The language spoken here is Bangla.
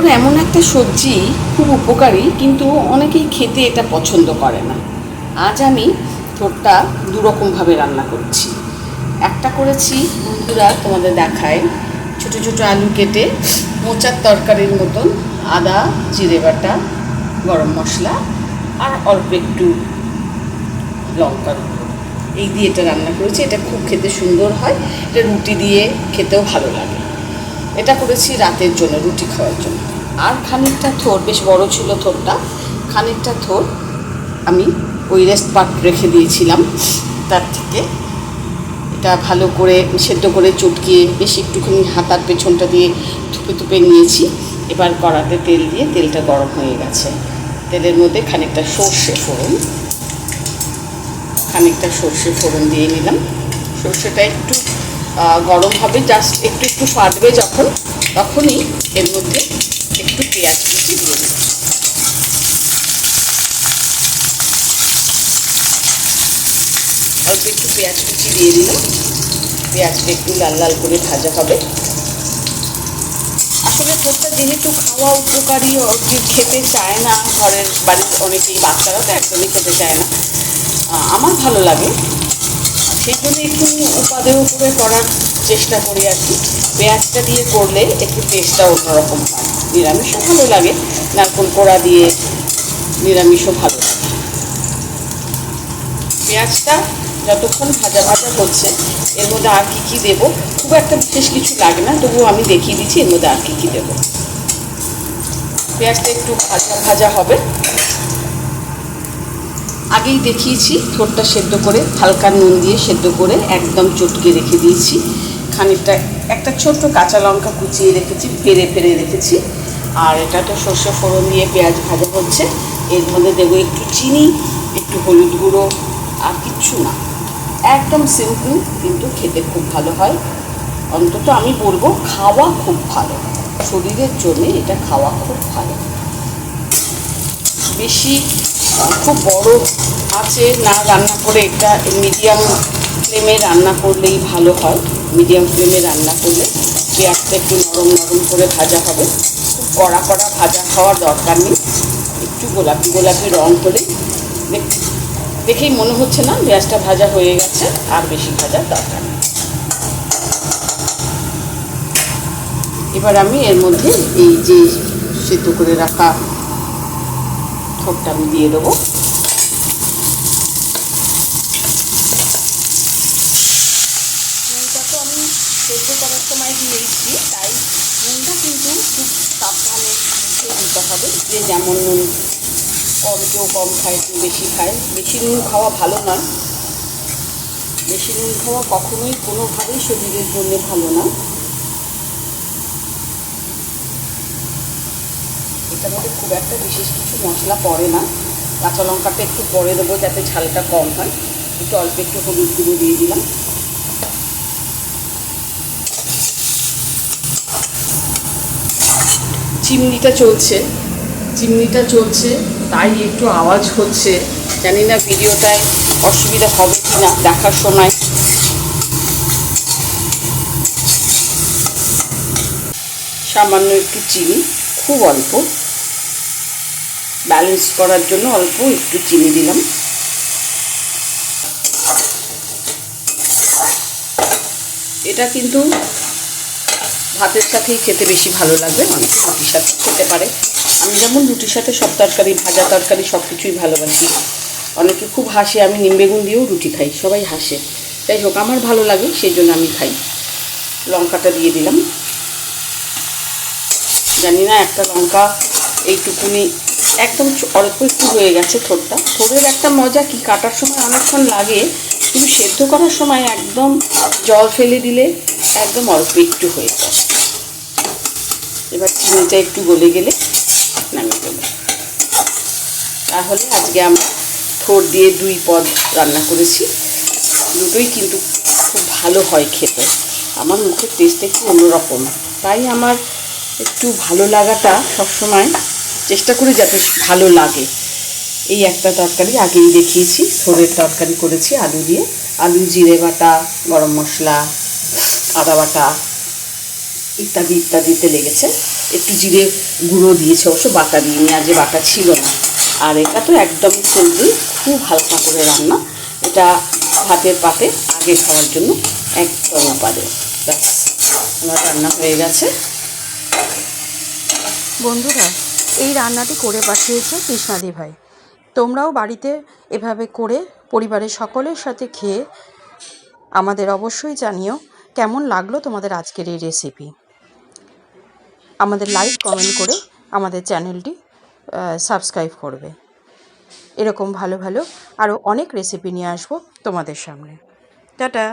থোর এমন একটা সবজি খুব উপকারী, কিন্তু অনেকেই খেতে এটা পছন্দ করে না। আজ আমি থোরটা দুরকমভাবে রান্না করছি। একটা করেছি বন্ধুরা তোমাদের দেখায়। ছোট ছোট আলু কেটে মোচার তরকারির মতন আদা, জিরে বাটা, গরম মশলা আর অল্প একটু লঙ্কার গুঁড়ো। এই দিয়ে এটা রান্না করেছি। এটা খুব খেতে সুন্দর হয়। এটা রুটি দিয়ে খেতেও ভালো লাগে। এটা করেছি রাতের জন্য, রুটি খাওয়ার জন্য। আর খানিকটা থোর, বেশ বড় ছিল থোরটা, খানিকটা থোর আমি ওই রেস্ট পাট রেখে দিয়েছিলাম। তার থেকে এটা ভালো করে সেদ্ধ করে চটকিয়ে বেশ একটুখানি হাতার পেছনটা দিয়ে থুপে থুপে নিয়েছি। এবার কড়াতে তেল দিয়ে তেলটা গরম হয়ে গেছে। তেলের মধ্যে খানিকটা সর্ষে ফোড়ন, খানিকটা সর্ষে ফোড়ন দিয়ে নিলাম। সর্ষেটা একটু গরম হবে জাস্ট একটু একটু ফাটবে যখন, তখনই এর মধ্যে একটু পেঁয়াজ কুচি দিয়ে দিলাম অল্প একটু পেঁয়াজ কুচি দিয়ে দিলাম। পেঁয়াজটা একটু লাল লাল করে ভাজা হবে। আসলে তোরটা যেহেতু খাওয়া উপকারী খেতে চায় না, ঘরের বাড়ির অনেকেই বাচ্চারা তো একদমই খেতে চায় না। আমার ভালো লাগে। সেই জন্য একটু উপাদেয় করে করার চেষ্টা করি আর কি। পেঁয়াজটা দিয়ে করলে একটু টেস্টটা অন্যরকম হয়। নিরামিষও ভালো লাগে, নারকোল কোড়া দিয়ে নিরামিষও ভালো লাগে। পেঁয়াজটা যতক্ষণ ভাজা ভাজা হচ্ছে, এর মধ্যে আর কী কী দেবো, খুব একটা বিশেষ কিছু লাগে না, তবুও আমি দেখিয়ে দিচ্ছি, এর মধ্যে আর কী কী দেবো। পেঁয়াজটা একটু ভাজা ভাজা হবে। আগেই দেখিয়েছি, থোরটা সেদ্ধ করে, হালকা নুন দিয়ে সেদ্ধ করে একদম চটকে রেখে দিয়েছি। খানিকটা, একটা ছোট্ট কাঁচা লঙ্কা কুচিয়ে রেখেছি ফেরে ফেরে রেখেছি। আর এটা তো সর্ষে ফোড়ন দিয়ে পেঁয়াজ ভাজা হচ্ছে। এর মধ্যে দেবো একটু চিনি, একটু হলুদ গুঁড়ো, আর কিচ্ছু না। একদম সিম্পল কিন্তু খেতে খুব ভালো হয়। অন্তত আমি বলব খাওয়া খুব ভালো। শরীরের জন্য এটা খাওয়া খুব ভালো। বেশি খুব বড় আছে না রান্না করে এটা মিডিয়াম ফ্লেমে রান্না করলেই ভালো হয়। মিডিয়াম ফ্লেমে রান্না করলে পেঁয়াজটা একটু নরম নরম করে ভাজা হবে। কড়া কড়া ভাজা খাওয়ার দরকার নেই। একটু গোলাপি গোলাপি রং হলে দেখ- দেখেই মনে হচ্ছে না পেঁয়াজটা ভাজা হয়ে গেছে, আর বেশি ভাজার দরকার নেই। এবার আমি এর মধ্যে এই যে সেদ্ধ করে রাখা ঠোঁটটা আমি দিয়ে দেবো নুনটা তো আমি সেদ্ধ করার সময় দিয়েছি তাই নুনটা কিন্তু খুব সাবধানে বুঝে দিতে হবে, যে যেমন নুন কম, কেউ কম খায়, কেউ বেশি খায়। বেশি নুন খাওয়া ভালো নয়। বেশি নুন খাওয়া কখনোই কোনোভাবেই শরীরের জন্য ভালো না। এটার মধ্যে খুব একটা বিশেষ কিছু মশলা পড়ে না। কাঁচা লঙ্কাটা একটু পরে দেবো যাতে ঝালটা কম হয়। একটু অল্প একটু হলুদ গুঁড়ো দিয়ে দিলাম। চিমনিটা চলছে। চিমনিটা চলছে, তাই একটু আওয়াজ হচ্ছে। জানি না ভিডিওটায় অসুবিধা হবে কি না দেখার সময়। সামান্য একটু চিনি, খুব অল্প। ব্যালেন্স করার জন্য অল্প একটু চিনি দিলাম। এটা কিন্তু ভাতের সাথেই খেতে বেশি ভালো লাগবে অনেকে রুটির সাথে খেতে পারে। আমি যেমন রুটির সাথে সব তরকারি, ভাজা তরকারি সব কিছুই ভালোবাসি। অনেকে খুব হাসে, আমি নিম বেগুন দিয়েও রুটি খাই, সবাই হাসে। যাই হোক, আমার ভালো লাগে, সেই জন্য আমি খাই। লঙ্কাটা দিয়ে দিলাম। জানি না, একটা লঙ্কা এইটুকুনি, একদম অল্প একটু হয়ে গেছে থোরটা। থোরের একটা মজা কি, কাটার সময় অনেকক্ষণ লাগে, কিন্তু সেদ্ধ করার সময় একদম জল ফেলে দিলে একদম অল্প একটু হয়ে যায়। চিনিটা একটু গলে গেলে নামিয়ে দেবো। তাহলে আজকে আমরা থোর দিয়ে দুই পদ রান্না করেছি। দুটোই কিন্তু খুব ভালো হয় খেতে। আমার মুখের টেস্ট একটু অন্যরকম। তাই আমার একটু ভালো লাগাটা সবসময় চেষ্টা করি যাতে ভালো লাগে। এই একটা তরকারি আগেই দেখিয়েছি। থোরের তরকারি করেছি, আলু দিয়ে। আলু, জিরে বাটা, গরম মশলা, আদা বাটা। ইত্যাদি ইত্যাদিতে লেগেছে। একটু জিরে গুঁড়ো দিয়েছে, অবশ্য বাটা দিইনি আজকে বাটা ছিল না। আর এটা তো একদম সিম্পল, খুব হালকা করে রান্না। এটা ভাতের পাতে আগে খাওয়ার জন্য একদম পারে ব্যাস, আমার রান্না হয়ে গেছে। বন্ধুরা, এই রান্নাটি করে পাঠিয়েছে কৃষ্ণাদি ভাই। তোমরাও বাড়িতে এভাবে করে পরিবারের সকলের সাথে খেয়ে আমাদের অবশ্যই জানিও কেমন লাগল তোমাদের আজকের এই রেসিপি আমাদের লাইক, কমেন্ট করে আমাদের চ্যানেলটি সাবস্ক্রাইব করবে। এরকম ভালো ভালো আরও অনেক রেসিপি নিয়ে আসব তোমাদের সামনে। টাটা!